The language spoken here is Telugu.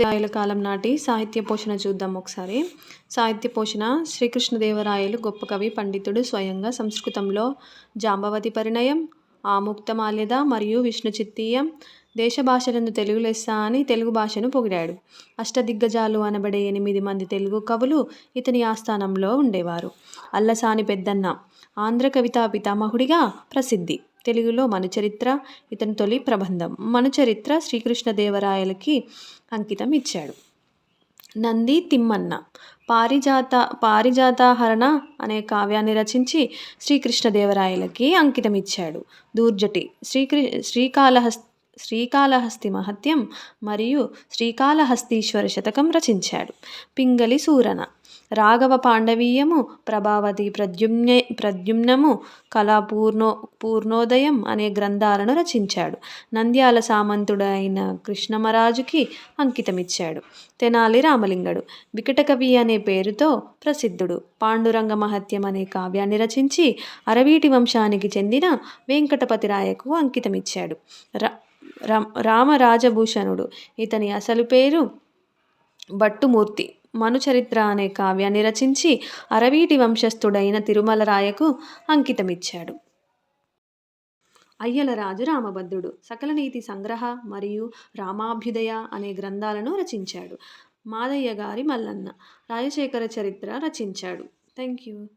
రాయల కాలం నాటి సాహిత్య పోషణ చూద్దాం ఒకసారి. సాహిత్య పోషణ శ్రీకృష్ణదేవరాయలు గొప్ప కవి పండితుడు స్వయంగా సంస్కృతంలో జాంబవతి పరిణయం ఆముక్తమాల్యద మరియు విష్ణు చిత్తీయం దేశ భాషలను తెలుగు లెస్స అని తెలుగు భాషను పొగిడాడు. అష్టదిగ్గజాలు అనబడే ఎనిమిది మంది తెలుగు కవులు ఇతని ఆస్థానంలో ఉండేవారు. అల్లసాని పెద్దన్న ఆంధ్ర కవితా పితామహుడిగా ప్రసిద్ధి. తెలుగులో మనుచరిత్ర ఇతని తొలి ప్రబంధం. మనుచరిత్ర శ్రీకృష్ణదేవరాయలకి అంకితం ఇచ్చాడు నంది తిమ్మన్న పారిజాత పారిజాతాహరణ అనే కావ్యాన్ని రచించి శ్రీకృష్ణదేవరాయలకి అంకితం ఇచ్చాడు దూర్జటి శ్రీకృ శ్రీకాళహస్తి శ్రీకాళహస్తి మహత్యం మరియు శ్రీకాళహస్తీశ్వర శతకం రచించాడు. పింగళి సూరన రాఘవ పాండవీయము ప్రభావతి ప్రద్యుమ్నే ప్రద్యుమ్నము కళా పూర్ణో పూర్ణోదయం అనే గ్రంథాలను రచించాడు. నంద్యాల సామంతుడైన కృష్ణమరాజుకి అంకితమిచ్చాడు. తెనాలి రామలింగడు. వికటకవి అనే పేరుతో ప్రసిద్ధుడు. పాండురంగ మహత్యం అనే కావ్యాన్ని రచించి అరవీటి వంశానికి చెందిన వెంకటపతిరాయకు అంకితమిచ్చాడు. రామరాజభూషణుడు. ఇతని అసలు పేరు భట్టుమూర్తి మనుచరిత్ర అనే కావ్యాన్ని రచించి అరవీటి వంశస్థుడైన తిరుమలరాయకు అంకితమిచ్చాడు. అయ్యల రాజు రామభద్రుడు సకల నీతి సంగ్రహ మరియు రామాభ్యుదయ అనే గ్రంథాలను రచించాడు. మాదయ్య గారి మల్లన్న రాజశేఖర చరిత్ర రచించాడు. Thank you